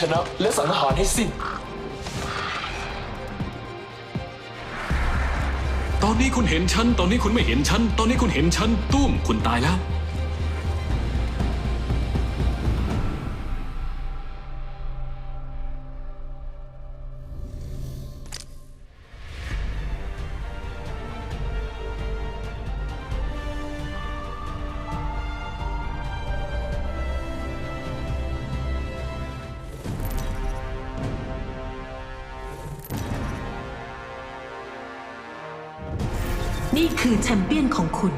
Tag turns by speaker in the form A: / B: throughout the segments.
A: ชนะและสังหารให้สิ้น
B: ตอนนี้คุณเห็นฉัน ตอนนี้คุณไม่เห็นฉัน ตอนนี้คุณเห็นฉันตุ้มคุณตายแล้ว
C: นี่คือแชมเปี้ยนของคุณ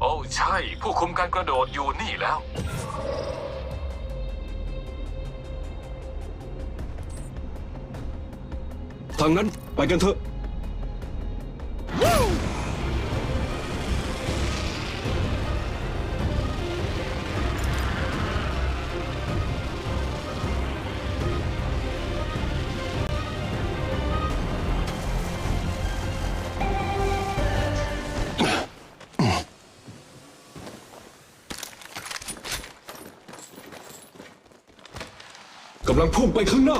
B: โอ้ใช่ ผู้คุมการกระโดดอยู่นี่แล้ว
D: ทางนั้นไปกันเถอะ กำลังพุ่งไปข้างหน้า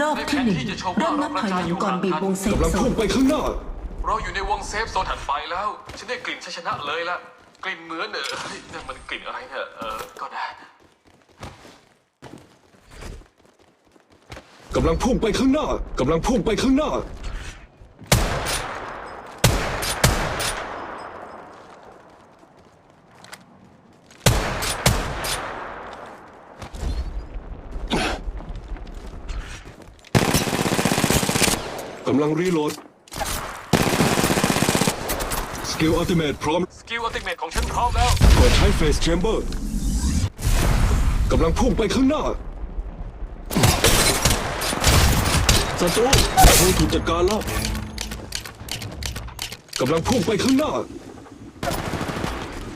C: รอบที่หนึ่งเริ่มนับถอยหลังก่อนบีบวงเซฟ
D: กำลัง
C: โซ
D: พุ่ง
C: น
D: ไปข้างหน้า
B: เราอยู่ในวงเซฟโซนถัดไปแล้ว ฉันได้กลิ่นชัยชนะเลยละ กลิ่นเหมือนเออเฮ้ยนั่นมันกลิ่นอะไรเนี่ยเออ ก็ได้
D: กำลังพุ่งไปข้างหน้ากำลังพุ่งไปข้างหน้า กำลังรีโหลด สกิลอัลติเมทพร้อม
B: สกิลอัลติเมทของฉันพร้อมแล้ว
D: เปิดใช้เฟสแชมเบอร์ กำลังพุ่งไปข้างหน้า ศัตรูเธอถูกจัดการแล้วกำลังพุ่งไปข้างหน้า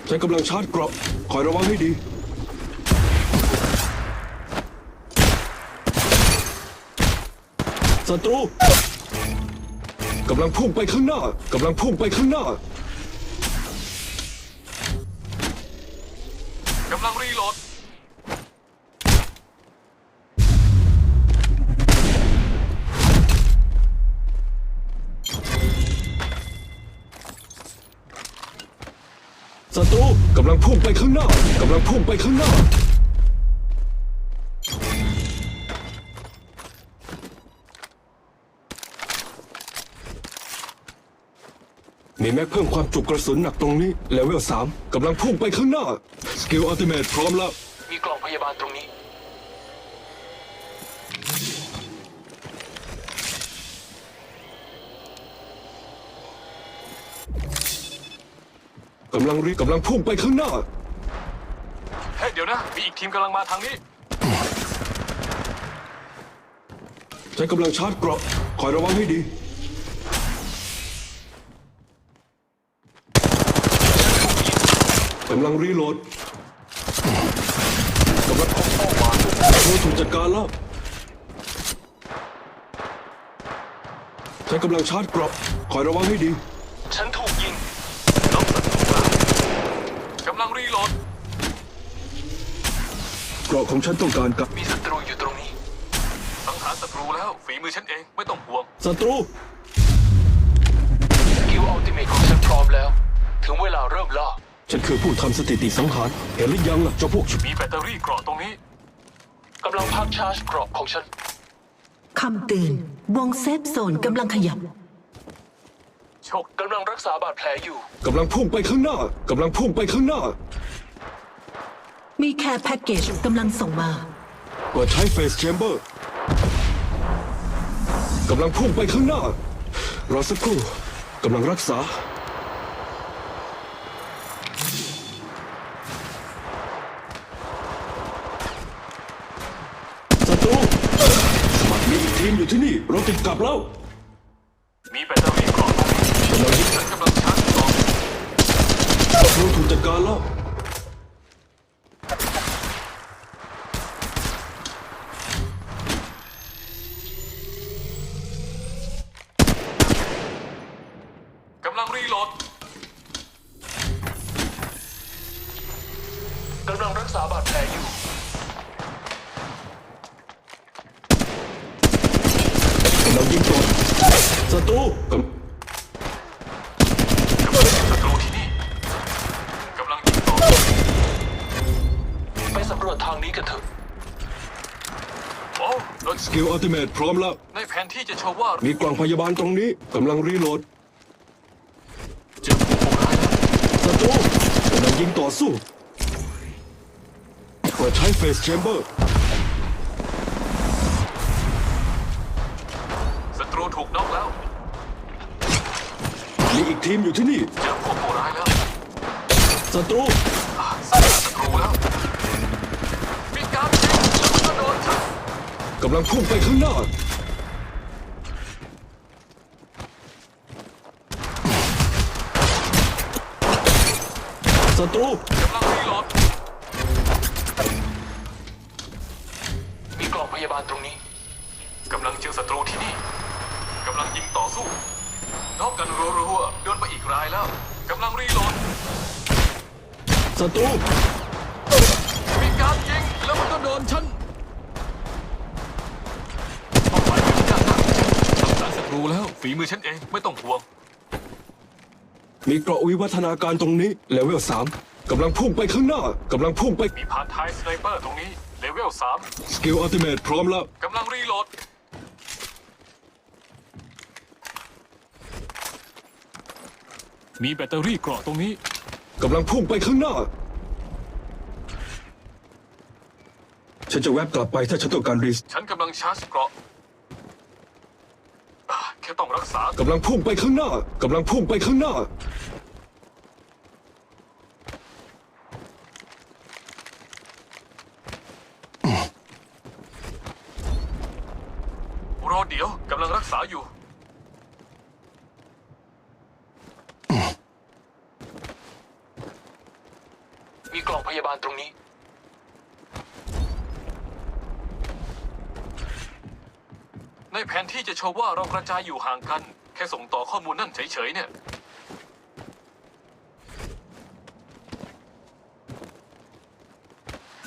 D: ฉันกำลังชาร์จเกราะ คอยระวังให้ดี ศัตรูกำลังพุ่งไปข้างหน้ากำลังพุ่งไปข้างหน้า ข้างหน้ากำลังพุ่งไปข้างหน้า มีแม็กเพิ่มความจุกระสุนหนักตรงนี้ เลเวลสามกำลังพุ่งไปข้างหน้า สกิลอัลติเมทพร้อมแล้ว
A: มีกล่องพยาบาลตรงนี้
D: กำลังรีกำลังพุ่งไปข้างหน้า
B: เฮ้ยเดี๋ยวนะ มีอีกทีมกำลังมาทางนี้
D: ฉันกำลังชาร์จเกราะคอยระวังให้ดี กำลังรีโหลด กำลังพบเป้าหมายเธอถูกจัดการแล้วฉันกำลังชาร์จเกราะคอยระวังให้ดี
B: ฉันถูกยิงน้องศัตรูมากำลังรีโหลด
D: เกราะของฉันต้องการกับ
A: มีศัตรูอยู่ตรงนี้
B: สังหารศัตรูแล้ว ฝีมือฉันเองไม่ต้องห่วง
D: ศัตรู
A: สกิลอัลติเมทของฉันพร้อมแล้ว ถึงเวลาเริ่มล่า
D: ฉันคือผู้ทำสถิติสังหาร เห็นหรือยังล่ะเจ้าพวกชุบ
B: มีแบตเตอรี่เกราะตรงนี้
A: กำลังพักชาร์จเกรอบของฉัน
C: คำเตือนวงเซฟโซนกำลังขยับ
B: โชค
A: กำลังรักษาบาดแผลอยู่
D: กำลังพุ่งไปข้างหน้ากำลังพุ่งไปข้างหน้า
C: มีแคร์แพ็กเกจกำลังส่งมา
D: เปิดใช้เฟสแชมเบอร์กำลังพุ่งไปข้างหน้า รอสักครู่กำลังรักษา ศัตรูทีมอยู่ที่นี่ เราติดกลับแล้ว
B: มีแบตเตอรี่กรอบตรงนี้
D: กำลังยิง
B: ฉันกำลังชาร์จกรอบ
D: ศัตรูถูกจัดการแล้ว
B: กำลังรีโหลด
A: กำลังรักษาบาดแผลอยู่
D: กำลังยิงต่อศัตรูกำ
B: ศัตรูที่นี่กำลังยิงต่อ
A: ไปสำรวจทางนี้กันเถอะ
B: โอ้รถ
D: สกิลอัลติเมทพร้อมแล้ว
B: ในแผนที่จะโชว์ว่า
D: มีกล่องพยาบาลตรงนี้กำลังรีโหลด
B: เจอผู้ร้ายแล้ว
D: ศัตรูกำลังยิงต่อสู้เปิดใช้เฟสแชมเบอร์
B: รูถูกน็อกแล้ว
D: มีอีกทีมอยู่ที่นี่
B: เจอพวกผู้ร้ายแล้ว
D: ศัตรู
B: อ่าสัตว์ศัตรูแล้ว มีการยิงแล้วมันก็โดนฉัน
D: กำลังพุ่งไปข้างหน้า ศัตรู
B: กำลังรีโหลด
A: มีกล่องพยาบาลตรงนี้
B: กำลังเจอศัตรูที่นี่กำลังยิงต่อสู้น็อกกันรัวๆโดนไปอีกรายแล้วกำลังรีโหลด
D: ศัตรู
B: มีการยิงแล้วมันก็โดนฉันเป้าหมายอยู่ด้านหน้าทำสารศัตรูแล้วฝีมือฉันเองไม่ต้องห่วง
D: มีเกราะวิวัฒนาการตรงนี้เลเวลสามกำลังพุ่งไปข้างหน้ากำลังพุ่งไป
B: มีพานท้ายสไนเปอร์ตรงนี้เลเวลสาม
D: สกิลอัลติเมทพร้อมแล้ว
B: กำลังรีโหลด มีแบตเตอรี่เกราะตรงนี้
D: กำลังพุ่งไปข้างหน้า ฉันจะแวบกลับไปถ้าฉันต้องการรีส
B: ฉันกำลังชาร์จเกราะอ่าแค่ต้องรักษา กำ
D: ลังพุ่งไปข้างหน้ากำลังพุ่งไปข้างหน้า
B: รอเดี๋ยวกำลังรักษาอยู่
A: ล่องพยาบาลตรงนี้
B: ในแผนที่จะโชว์ว่าเรากระจายอยู่ห่างกัน แค่ส่งต่อข้อมูลนั่นเฉยๆเนี่ย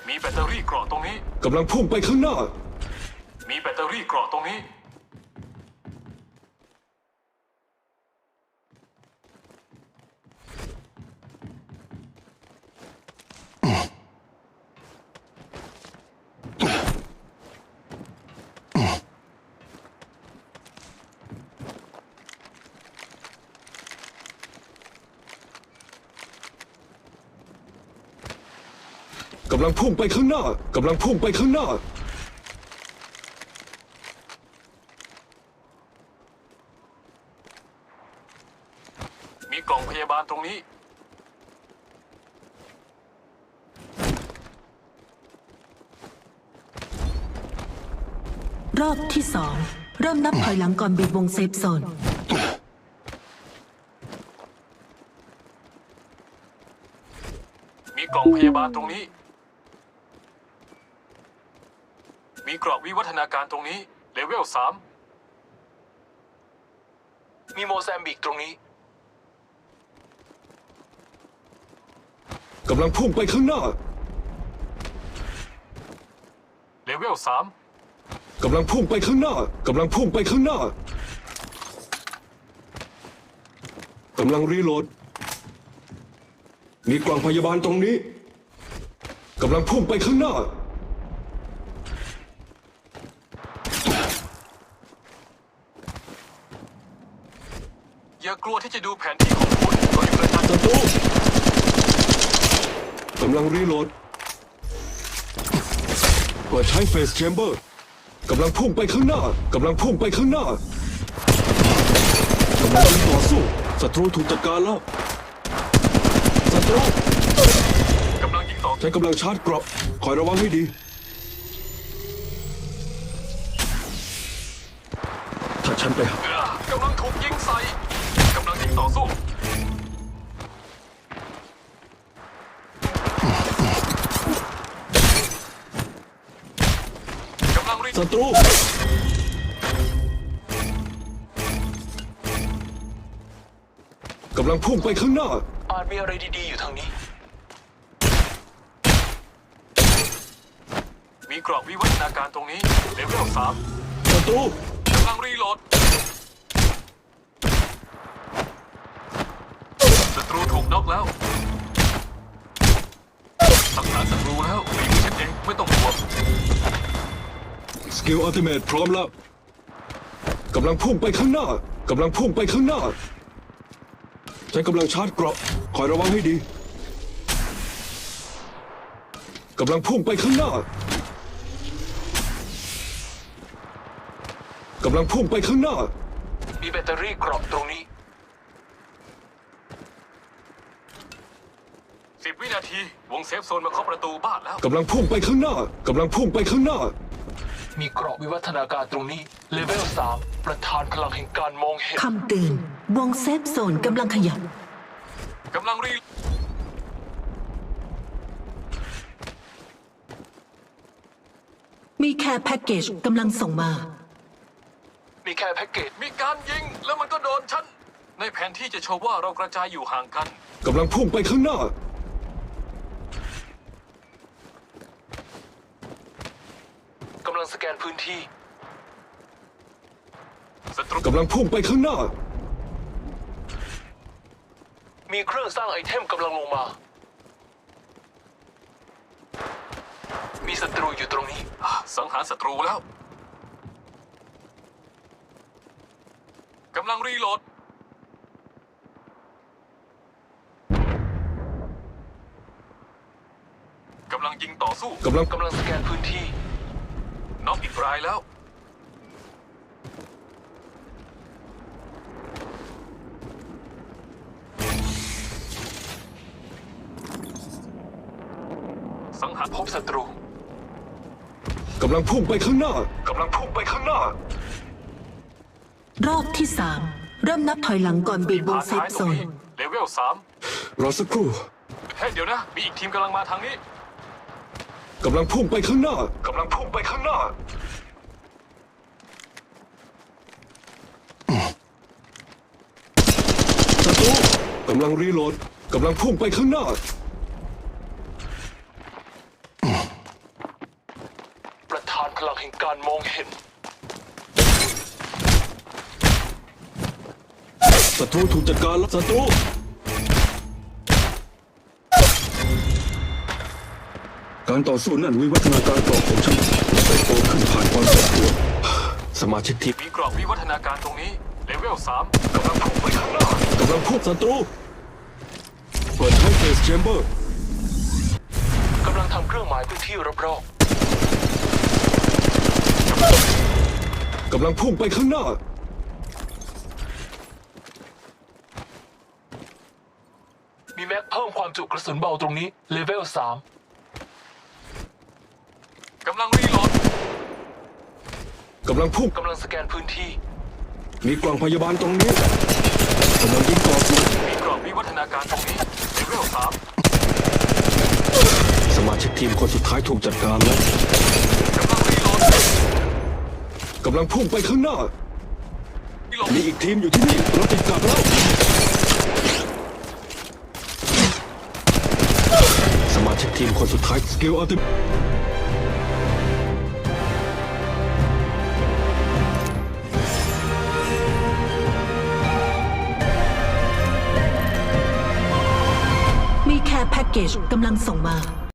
B: มีแบตเตอรี่เกราะตรงนี้
D: กำลังพุ่งไปข้างหน้า
B: มีแบตเตอรี่เกราะตรงนี้ำ
D: ลังพุ่งไปข้างหน้ากำลังพุ่งไปข้างหน้า
B: มีกล่องพยาบาลตรงนี้
C: รอบที่สอง เริ่มนับถอยหลังก่อนบีบวงเซฟโซน
B: มีกล่องพยาบาลตรงนี้ มีกรอบ วิวัฒนาการตรงนี้เลเวลสาม
A: มีโมแซมบิกตรงนี้
D: กำลังพุ่งไปข้างหน้า
B: เลเวลสาม
D: กำลังพุ่งไปข้างหน้า กำลังพุ่งไปข้างหน้า กำลังรีโหลด มีกล่องพยาบาลตรงนี้ กำลังพุ่งไปข้างหน้า
B: อย่า กลัวที่จะดูแผนที่ของคุณเราอยู่ระดับ
D: ศัตรูกำลังรีโหลดเปิดใช้เฟสแชมเบอร์กำลังพุ่งไปข้างหน้ากำลังพุ่งไปข้างหน้ากำลังต่อสู้ศัตรูถูกจัดการแล้วศัตรู
B: กำลังยิงต่อ
D: ฉันกำลังชาร์จเกราะคอยระวังให้ดี ถ้าฉันไปหา
B: กำลังถูกยิงใส่ ต่อสู้กำลังรี
D: ศัตรูกำลังพุ่งไปข้างหน้า
A: อาจมีอะไรดีๆอยู่ทางนี้
B: มีกรอบวิวัฒนาการตรงนี้เลเวลสาม
D: ศัตรู
B: กำลังรีโหลดศัตรูถูก น็อกแล้วสังหารศัตรูแล้วฝีมือฉันเองไม่ต้องห่วง
D: สกิลอัลติเมทพร้อมแล้วกำลังพุ่งไปข้างหน้ากำลังพุ่งไปข้างหน้า ฉันกำลังชาร์จเกราะคอยระวังให้ดีกำลังพุ่งไปข้างหน้ากำลังพุ่งไปข้างหน้า
A: มีแบตเตอรี่เกรอบตรงนี้
B: สิบ วินาที วงเซฟโซนมาเคาะประตูบ้านแล้ว
D: กำลังพุ่งไปข้างหน้ากำลังพุ่งไปข้างหน้า
A: มีเกรอบวิวัฒนาการตรงนี้ เลเวล 3 ประธานพลังแห่งการมองเห็น
C: คำเตือน วงเซฟโซนกำลังขยับ
B: กำลังรี
C: มีแค่แพ็กเกจกำลังส่งมา
A: มีแค่แพ็กเกจ
B: มีการยิง แล้วมันก็โดนฉัน ในแผนที่จะโชว์ว่าเรากระจายอยู่ห่างกัน
D: กำลังพุ่งไปข้างหน้าำ
A: ลังสแกนพื้นที่
B: ศัตรู
D: กำลังพุ่งไปข้างหน้า
A: มีเครื่องสร้างไอเทมกำลังลงมา มีศัตรูอยู่ตรงนี้
B: อะสังหารศัตรูแล้วกำลังรีโหลด กำลังยิงต่อสู้
D: กำลัง
A: กำลังสแกนพื้นที่
B: น็อกอีกรายแล้ว สังหาร
A: พบศัตรู
D: กำลังพุ่งไปข้างหน้ากำลังพุ่งไปข้างหน้า
C: รอบที่สามเริ่มนับถอยหลังก่อนบีบวง
B: ผ่าน
C: เซฟ
B: ท้ายต
C: โซ
B: รง
C: น
B: นี้เลเวลสาม
D: รอสักครู่
B: เฮ้ยเดี๋ยวนะ มีอีกทีมกำลังมาทางนี้
D: กำลังพุ่งไปข้างหน้ากำลังพุ่งไปข้างหน้า ศัตรูกำลังรีโหลดกำลังพุ่งไปข้างหน้า
A: ประธานพลังแห่งการมองเห็น
D: ศัตรูถูกจัดการแล้วศัตรู การต่อสู้นั่นวิวัฒนาการกรอบของฉันเติบโตขึ้นผ่านความเจ็บปวดสมาชิกทีม
B: มีกรอบวิวัฒนาการตรงนี้เลเวลสามกำลังพุ่งไปข้างหน้า
D: กำลังพุ่งศัตรูเปิดใช้เฟสแชมเบอร์
A: กำลังทำเครื่องหมายพื้นที่รอบ
D: กำลังพุ่งไปข้างหน้า
A: ๆมีแม็กเพิ่มความจุกระสุนเบาตรงนี้เลเวล
B: กำลังรีโหลด
D: กำลังพุ่ง
A: 3กำลังสแกนพื้นที่
D: มีกล่องพยาบาลตรงนี้กำลังยิงต่อสู้
B: มีกรอบวิวัฒนาการตรงนี้เลเวลสาม
D: สมาชิกทีมคนสุดท้ายถูกจัดการแล้ว
B: กำลังรีโหลด
D: กำลังพุ่งไปข้างหน้า
B: รีโหลด
D: มีอีกทีมอยู่ที่นี่เราติดกลับแล้วสมาชิกทีมคนสุดท้ายสกิลอัลติ
C: กเกจกำลังส่งมา